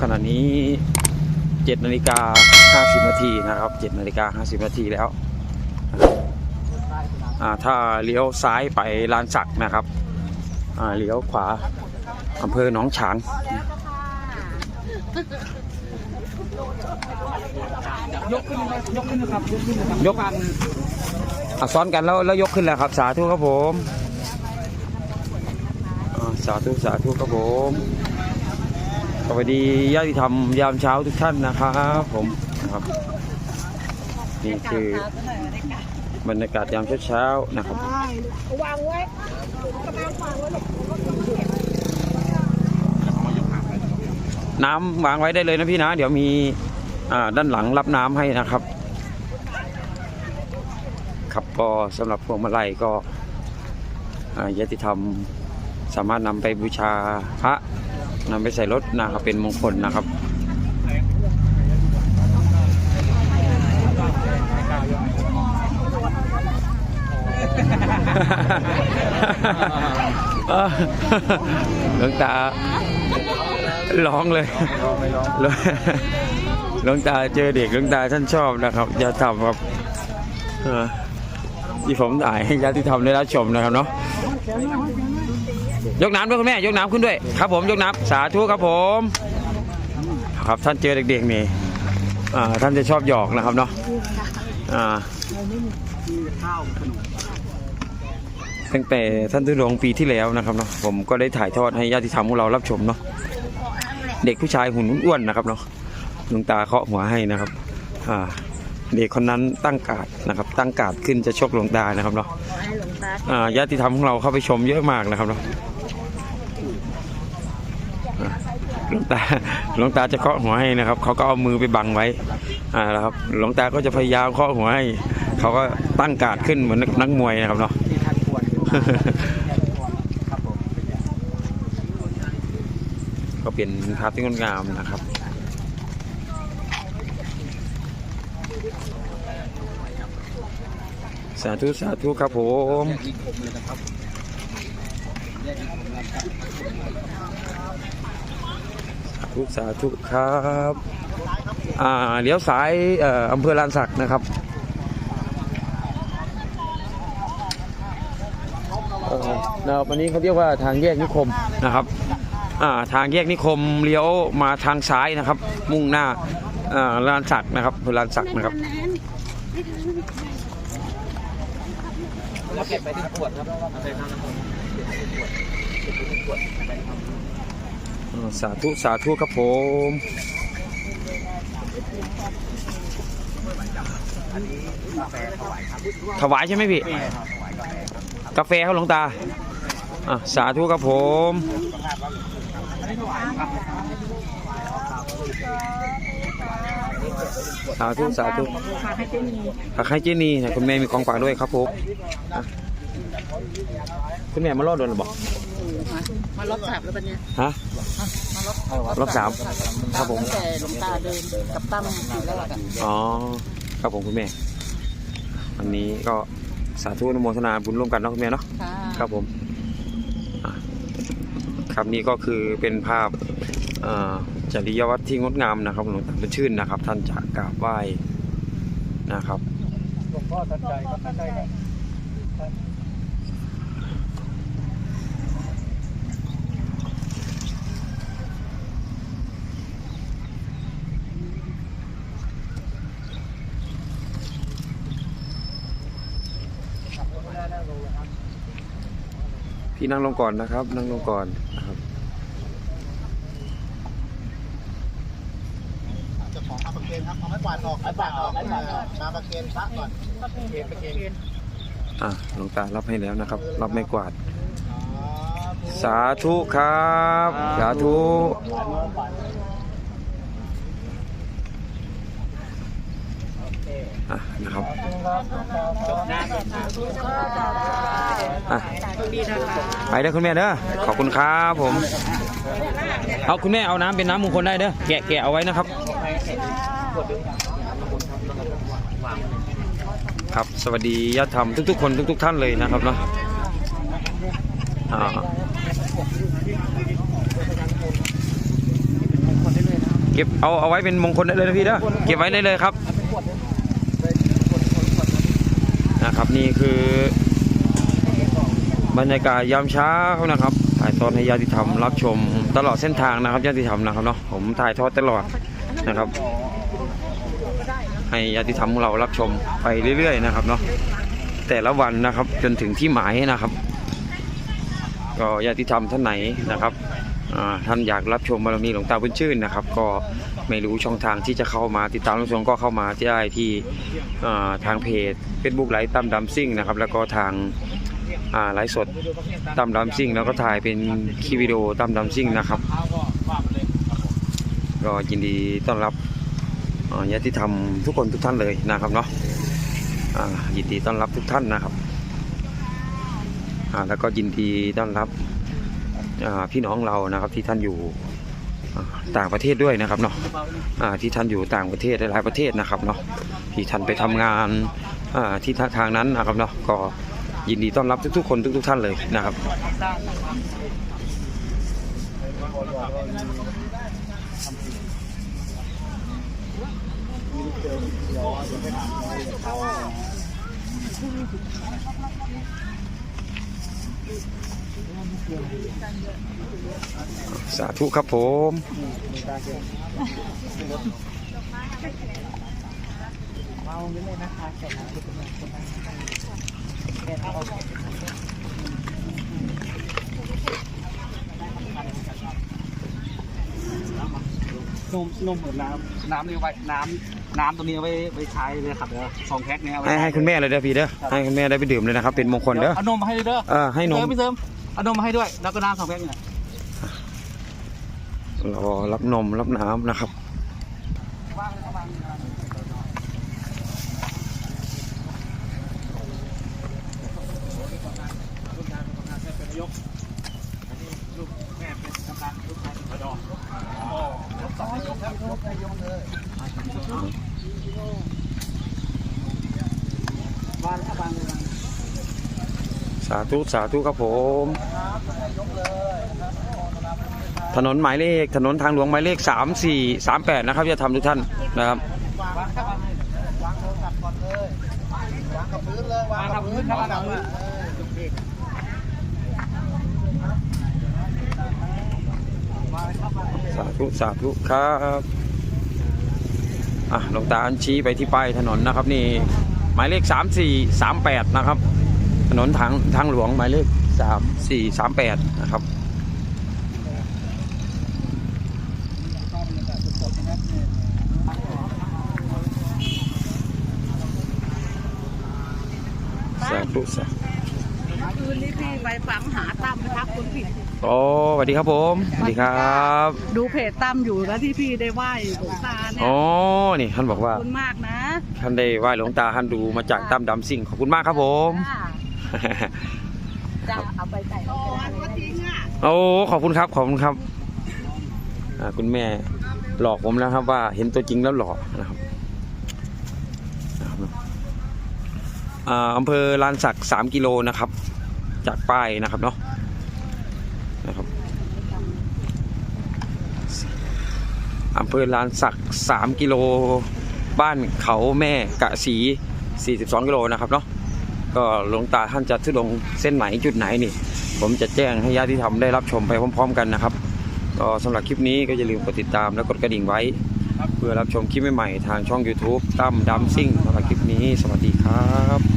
ขณะนี้7นาฬิกา50นาทีนะครับ7นาฬิกา50นาทีแล้วอ่าถ้าเลี้ยวซ้ายไปลานสักนะครับอ่าเลี้ยวขวาอำเภอหนองฉางยกขึ้นยกขึ้นนะครับยกขึ้นนะครับยกอะซ้อนกันแล้วแล้วยกขึ้นแล้วครับ สาธุครับผมสาธุสาธุครับผม สวัสดีญาติธรรมยามเช้าทุกท่านนะครับผมนะครับนี่คือบรรยากาศยามเช้าๆนะครับวางไว้กำลังวางไว้น้ำวางไว้ได้เลยนะพี่นะ เดี๋ยวมีด้านหลังรับน้ำให้นะครับครับก็สำหรับพวงมาลัยก็อ่ายติธรรมสามารถนำไปบูชาพระ นำไปใส่รถนะครับเป็นมงคลนะครับเออหลวงตาร้องเลยหลวงหลวงตาเจอเด็กหลวงตาท่านชอบนะครับอย่าทำครับที่ผมถ่ายให้ญาติธรรมได้รับชมนะครับเนาะ ยกน้ำด้วยคุณแม่ ยกน้ำขึ้นด้วย ครับผมยกน้ำสาธุครับผม ครับท่านเจอเด็กๆนี่ท่านจะชอบหยอกนะครับเนาะตั้งแต่ท่านทุดงค์ปีที่แล้วนะครับเนาะผมก็ได้ถ่ายทอดให้ญาติธรรมของเรารับชมเนาะเด็กผู้ชายหุ่นอ้วนนะครับเนาะหลวงตาเคาะหัวให้นะครับเด็กคนนั้นตั้งการ์ดนะครับ ตั้งการ์ดขึ้นจะชกหลวงตานะครับเนาะ หลวงตาอ่าญาติธรรมของเราเข้าไปชมเยอะมากนะครับเนาะอ่หลวงตาหลวงตาจะเคาะหัวให้นะครับ เขาก็เอามือไปบังไว้ อ่าแล้วครับ หลวงตาก็จะพยายามเคาะหัวให้ เขาก็ตั้งการ์ดขึ้นเหมือนนักมวยนะครับเนาะที่ทันทับผมก็เป็นภาพที่งดงามนะครับ สาธุสาธุครับผมแยกนิคมเลยนะครับแยกนิคมแล้วครับสาธุสาธุครับ อ่าเลี้ยวสายเอ่ออำเภอลานสักนะครับเอ่อนะครับวันนี้เขาเรียกว่าทางแยกนิคมนะครับอ่าทางแยกนิคมเลี้ยวมาทางซ้ายนะครับ มุ่งหน้าอ่าลานสักนะครับอำเภอลานสักนะครับ แล้วเก็บไปที่ขวดครับเอาไปทำน้ำมันเก็บไปที่ขวดเก็บไปที่ขวดไปทำสาธุสาธุครับผมอันนี้กาแฟถวายครับถวายใช่ไหมพี่กาแฟครับกาแฟเขาหลวงตาอะสาธุครับผมอันนี้ถวายครับ สาธุสาธุฝากให้เจ้ามีฝากให้เจนี่นะคุณแม่มีของฝากด้วยครับผมอะคุณแม่มารอดโดนหรือเปล่ามาลดสาบแล้วปันเนี่ยฮะรอบสามครับผม ตั้งแต่หลวงตาเดินกับตั้มทีแรกอะอ๋อ ครับผมคุณแม่ วันนี้ก็สาธุอนุโมทนาบุญร่วมกันเนาะคุณแม่เนาะ ค่ะ ครับผมอะครับนี่ก็คือเป็นภาพเอ่อ จริยวัตรที่งดงามนะครับหลวงตาบุญชื่นนะครับ ท่านจะกราบไหว้นะครับหลวงพ่อทันใจครับทันใจครับพี่นั่งลงก่อนนะครับ นั่งลงก่อนนะครับ เจ้า ของเอาประเคนครับเอาไม้กวาดออกไม้กวาดออกมาประเคนพระก่อนประเคนประเคนอะหลวงตารับให้แล้วนะครับ รับไม่กวาด สาธุครับ สาธุอะนะครับอะไปเด้อคุณแม่เด้อขอบคุณครับผม เอาคุณแม่เอาน้ำเป็นน้ำมงคลได้เด้อแกะแกะเอาไว้นะครับ ครับ สวัสดีญาติธรรมทุกๆคนทุก ๆ ท่านเลยนะครับเนาะเก็บเอาเอาไว้เป็นมงคลได้เลยนะพี่เด้อเก็บไว้ได้เลยครับนะนะครับนี่คือบรรยากาศยามเช้านะครับถ่ายทอดให้ญาติธรรมรับชมตลอดเส้นทางนะครับญาติธรรมนะครับเนาะผมถ่ายทอดตลอด นะครับ ให้ญาติธรรมของเรารับชมไปเรื่อย ๆ นะครับเนาะแต่ละวันนะครับจนถึงที่หมายนะครับก็ญาติธรรมท่านไหนนะครับท่านอยากรับชมบารมีหลวงตาบุญชื่นนะครับ ก็ไม่รู้ช่องทางที่จะเข้ามาติดตามรับชมก็เข้ามาที่ได้ที่ทางเพจ Facebook ไลฟ์ตั้มดำซิ่งนะครับ แล้วก็ทางไลฟ์สดตั้มดำซิ่งแล้วก็ถ่ายเป็นคลิปวิดีโอตั้มดำซิ่งนะครับ ก็ยินดีต้อนรับญาติธรรมทุกคนทุกท่านเลยนะครับเนาะยินดีต้อนรับทุกท่านนะครับแล้วก็ยินดีต้อนรับพี่น้องเรานะครับที่ท่านอยู่ต่างประเทศด้วยนะครับเนาะที่ท่านอยู่ต่างประเทศหลายประเทศนะครับเนาะที่ท่านไปทำงานที่ทางนั้นนะครับเนาะก็ยินดีต้อนรับทุกๆคนทุก ๆ ท่านเลยนะครับ สาธุครับผมเอาเลยนะคะแขกที่เป็นคนแขกเอานมนมหมือน้ำน้ำในี่ไว้น้ำ น้ำตัวนี้เอาไว้ไว้ใช้เลยครับเด้อสองแพ็คเนี่ยเอาไว้ให้ให้คุณแม่เลยเด้อพี่เด้อให้คุณแม่ได้ไปดื่มเลยนะครับ เป็นมงคลเด้อเอานมมาให้ด้วยเด้อเออให้นเติมมไม่เติมเอานมมาให้ด้วย แล้วก็น้ำสองแพ็คเนี่ยรอรับนมรับน้ำนะครับ ว่างเลยก็วางเลยลูกแม่เป็นกำลังลูกชายเป็นดอกโอ้ยกสองยกครับยกได้ยกเลยวางครับวางเลยวาง สาธุสาธุครับผม ถนนหมายเลขถนนทางหลวงหมายเลข 3 4 3 8 นะครับจะทำทุกท่านนะครับวางครับวางเลยวางโทรศัพท์ก่อนนเลยวางกับพื้นครับสาธุสาธุครับอะหลวงตาชี้ไปที่ป้ายถนนนะครับนี่หมายเลข 3 4 3 8 นะครับ ถนนทางทางหลวงหมายเลข3 4 3 8นะครับสาธุสาธุคืนนี้พี่ไปฝังหาตั้มนะคะคุณผิดโอ้สวัสดีครับผมสวัสดีครับ ดูเพจตั้มอยู่แล้วที่พี่ได้ไหว้หลวงตาเนี่ยอ๋อนี่ท่านบอกขว่าอบคุณมากนะ ท่านได้ไหว้หลวงตาท่านดูมาจากตั้มดำสิ่งขอบคุณมากครับผม จ้าเอาไปใส่โอ้วัดทิ้งอะโอ้ขอบคุณครับขอบคุณครับอ่าคุณแม่หลอกผมแล้วครับ ว่าเห็นตัวจริงแล้วหล่อนะครับอ่าอำเภอลานสักสามกิโลนะครับ จากป้ายนะครับเนาะนะครับอำเภอลานสักสามกิโลบ้านเขาแม่กะสี 42 กิโลนะครับเนาะ ก็หลวงตาท่านจะทุดงเส้นไหนจุดไหนนี่ ผมจะแจ้งให้ญาติธรรมได้รับชมไปพร้อม ๆ กันนะครับ ก็สำหรับคลิปนี้ก็อย่าลืมกดติดตามและกดกระดิ่งไว้ เพื่อรับชมคลิปใหม่ๆทางช่อง YouTube ตั้มดัมซิ่งสำหรับคลิปนี้ สวัสดีครับ